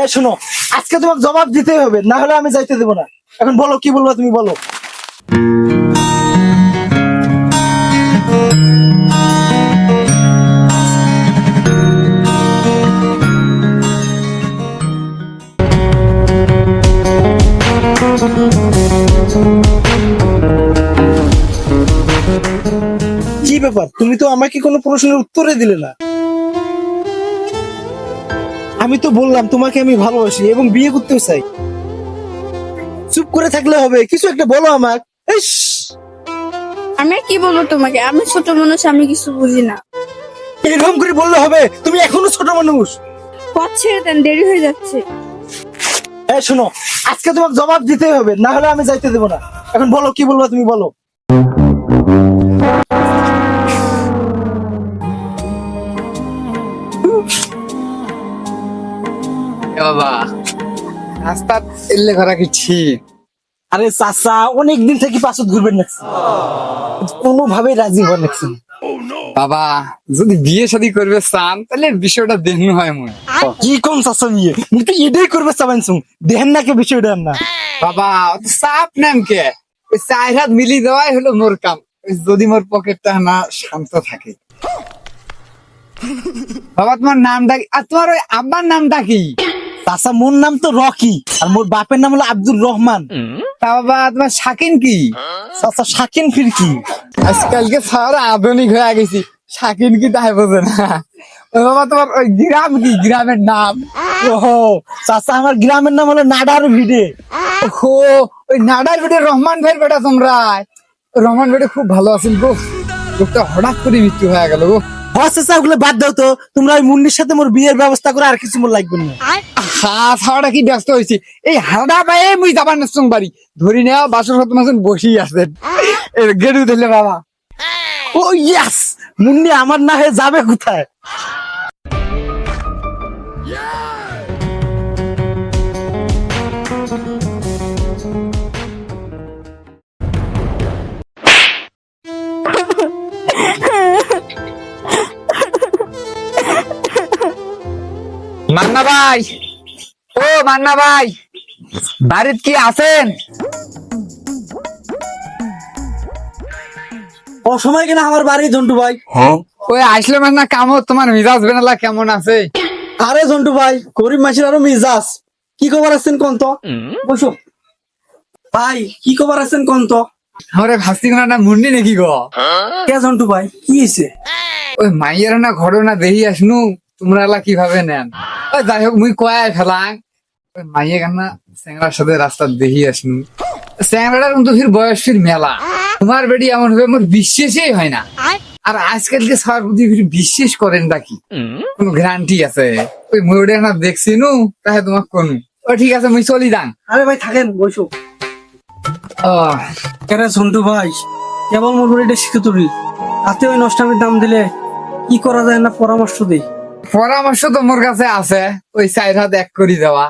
এই শোনো, আজকে তোমাকে জবাব দিতেই হবে, না হলে আমি যাইতে দেবো না। এখন বলো, কি বলব তুমি বলো। কি ব্যাপার? তুমি তো আমাকে কোনো প্রশ্নের উত্তরে দিলে না। আমি তো বললাম তোমাকে আমি ভালোবাসি এবং বিয়ে করতেও চাই। চুপ করে থাকলে হবে কিছু একটা বলো আমাক। ইস, আমি কি বলব তোমাকে? আমি ছোট মানুষ আমি কিছু বুঝি না। এরকম করে বললে হবে? তুমি এখনও ছোট মানুষ? পথ ছেড়ে দেন দেরি হয়ে যাচ্ছে। এই শোনো আজকে তোমাকে জবাব দিতেই হবে না হলে আমি যাইতে দেবো না। এখন বলো কি বলব তুমি বলো। বাবা। রাস্তা এলে ঘরা কি ঠিক? আরে চাচা অনেকদিন থেকে পাশত ঘুরবেন নাকছি কোনোভাবেই রাজি হওয়ার বাবা যদি বিয়ে শাদী করবে চান তাহলে বিষয়টা দেখুন হয় মনে কি কোন চাচা বিয়ে? মুই এটাই করবে চাবেন শুন দেহেন না কে বিষয়টা না। বাবা চাপ নেন কে? ওই চার হাত মিলি দেওয়াই হলো মোর কাম। যদি মোর পকেটটা না শান্ত থাকে। বাবা তোমার নামটা আর তোমার ওই আব্বার নামটা কি? চাচা মোর নাম তো রকি আর মোর বাপের নাম হলো আব্দুর রহমান। তা বাবা তোমার শাকিন কি? চাচা শাকিন ফির কি? আজকালকে সারা আধুনিক হয়ে গেছি শাকিন কি তাই বোঝে না। বাবা তোমার ওই গ্রাম কি? গ্রামের নাম। ওহো চাচা আমার গ্রামের নাম হলো নাডার ভিডে ও ওই নাডার বেটে রহমান ভাইয়ের বেটা তোমরা। রহমান বেটে খুব ভালো আছেন গো। লোকটা হঠাৎ করে মৃত্যু হয়ে গেল গো। হ্যাঁ চাচা বাদ দাও তো। তোমরা ওই মুন্নির সাথে মোর বিয়ের ব্যবস্থা করে আর কিছু মোর লাগবে না। হা হাওয়াটা কি ব্যস্ত হয়েছে এই হাওড়া পায়ে মুই যাবার নাচুং বাড়ি। ধরি নেওয়া বাসর সত্য মাসন বসেই আছেন। গেড়ু ধরলে বাবা। ও ইয়াস মুন্নি আমার না হয়ে যাবে কোথায়? মান্না ভাই বাড়িত কি আছেন? অসময় কিনা আমার বাড়ি জন্টু ভাই। ওই আসলে মান্না কামো তোমার মিজাজ বেনালা কেমন আছে? আরে জন্টু ভাই গরিব মাসির আরও মিজাজ। কি খবর আছেন কোন তো? বসো। ভাই কি খবর আছেন কোন তো? আমারে ভাবছি না মুন্ডি নাকি গো? কে জন্টু ভাই কি হয়েছে ওই মাইয়ের না ঘটনা দেখি আসনু তোমরা এলা কীভাবে নেন? ওই যাই হোক মুই কয়াই ফেলাং। মাইয়ে কান্না স্যাংরার সাথে রাস্তা দেখি আসনু। স্যাংরাটার কিন্তু ফির বয়স ফির মেলা। তোমার বেটি এমন হবে মোর বিশ্বাসই হয় না। আর আজকালকে সবার প্রতি ফির বিশ্বাস করেন নাকি? কোন গ্যারান্টি আছে? ওই ময়ূরে না দেখছি নু তাহে তোমাক কোন। ও ঠিক আছে মুই চলি যাং। আরে ভাই থাকেন বসো। কেরে ঝন্টু ভাই? কেবল মোর বাড়িটা শিখে তুলি। তাতে ওই নষ্টামির দাম দিলে কি করা যায় না পরামর্শ দিই? পরামর্শ তো মোর কাছে আছে। ওই চার হাত এক করি দেওয়া।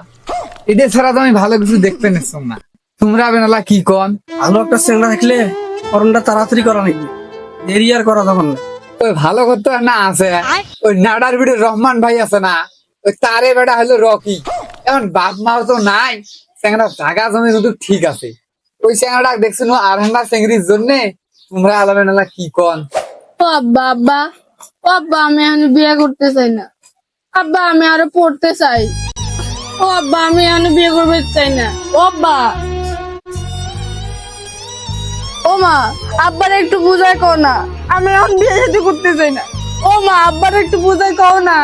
এটা ছাড়া তো আমি ভালো কিছু দেখতে নিচ্ছ না। তোমরা বেনালা কি কন? ভালো একটা চেংড়া থাকলে করণটা তাড়াতাড়ি করা নাকি দেরি আর করা তখন না। ওই ভালো করতে না আছে। ওই নাডার ভিড়ে রহমান ভাই আছে না। ওই তারে বেটা হলো রকি। এখন বাপ মাও তো নাই স্যাংরা জাগা জমি কিন্তু ঠিক আছে। ওই স্যাংরাটা দেখছ না আর হান্না স্যাংরির জন্যে? তোমরা আলাদা নালা কি কন? ও আব্বা আব্বা। ও আব্বা আমি এখন বিয়ে করতে চাই না। আব্বা আমি আরও পড়তে চাই। ও আব্বা আমি এখন বিয়ে করতে চাই না। ও আব্বা ও মা আব্বার একটু কও না। আমি এখন বিয়ে শাদী করতে চাই না। ও মা আব্বার একটু কও না।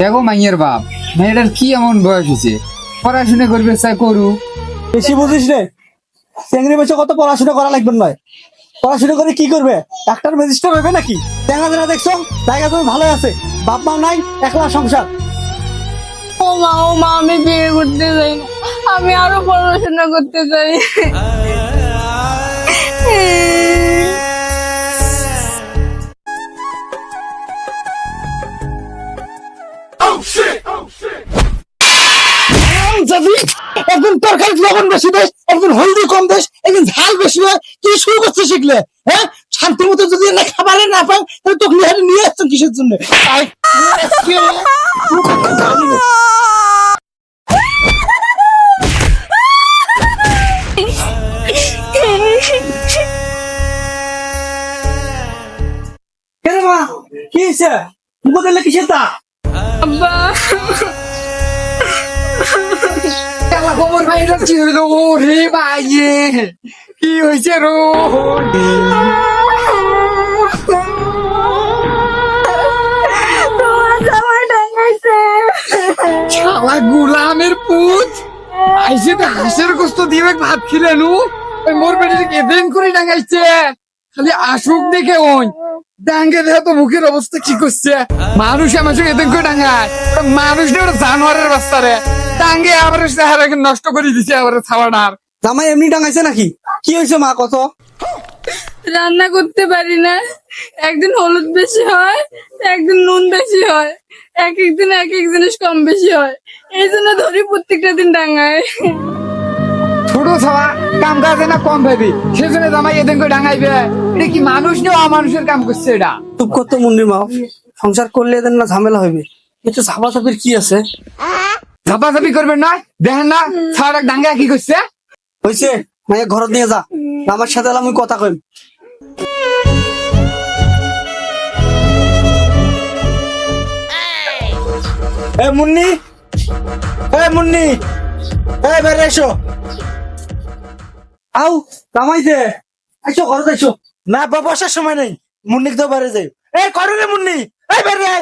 দেখো মাইয়ের বাপ মেয়েটার কি এমন বয়স হয়েছে? পড়াশোনা করবে চাই করু। বেশি বুঝিস রে। চেংড়ি বেশি কত পড়াশোনা করা লাগবে নয়। পড়াশোনা করে কি করবে? ডাক্তার ম্যাজিস্ট্রেট হবে নাকি? দেখা দেখছ? জায়গা তুমি ভালো আছে। বাপ মা নাই একলা সংসার। ও মা ও মা আমি বিয়ে করতে চাই আমি আরও পড়াশোনা করতে চাই। এখন তরকারি লবণ বেশি দেশ একজন হলদি কম দেশ একজন ঝাল বেশি হয় তুমি শুরু করতে শিখলে হ্যাঁ? শান্তি মতো যদি না খাবারে না পাই তাহলে তোকে নিয়ে আসতো কিসের জন্য? কি হয়েছে? কিসের তা? আব্বা। খবর ভাইরা কি হয়েছে রো? গুলামের পুত। আইসে তো হাঁসের গোস্ত দিয়ে ভাত খিলে নু। ওই মোর বেটিকে এদিন করে ডাঙাইছে। খালি আসুক দেখে ওই। ডাঙ্গে দেখে তো মুখের অবস্থা কি করছে? মানুষ আমার সঙ্গে এদিন করে ডাঙায়। মানুষ না ওটা জানোয়ারের রাস্তা রে ডাঙ্গে আবার চেহারাকে নষ্ট করে দিছে আবার ছাওয়াটার জামাই এমনি টাঙাইছে নাকি? কি হয়েছে মা কত? রান্না করতে পারি না। একদিন হলুদ বেশি হয় একদিন নুন বেশি হয় এক এক দিন এক এক জিনিস কম বেশি হয়। এই জন্য ধরি প্রত্যেকটা দিন ডাঙায়। ছোট ছাওয়া কাম কাজে না কম ভাবি। সেজন্য জামাই এদিন করে ডাঙাইবে। এটা কি মানুষ না অমানুষের কাম করছে এটা? চুপ করতো মুন্ডি মা সংসার করলে এদের না ঝামেলা হইবে। কিন্তু ঝাপা ঝাপির কি আছে? ঝাপাঝাপি করবেন না, দেখেন না ছাওয়াটা ডাঙ্গা কি করছে? হয়েছে মাইয়া ঘরত নিয়ে যা, আমার সাথে এলাম কথা কই এ মুন্নি এ মুন্নি, এ বেরে এসো। আও কামাইছে। আইসো ঘরত আইসো না বা বসার সময় নেই মুন্নিকে তো বাইরে যাই। এ, করো রে মুন্নি এই বেরে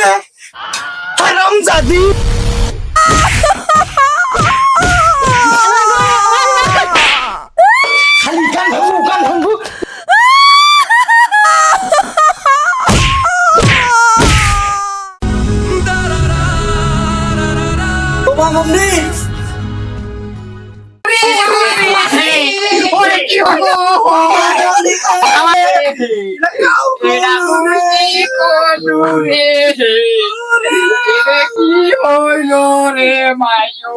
রে হারাম জাদি খালি কান ভাঙবো কান ভাঙবো তোমা মম্মি কি হইল রে মায়ু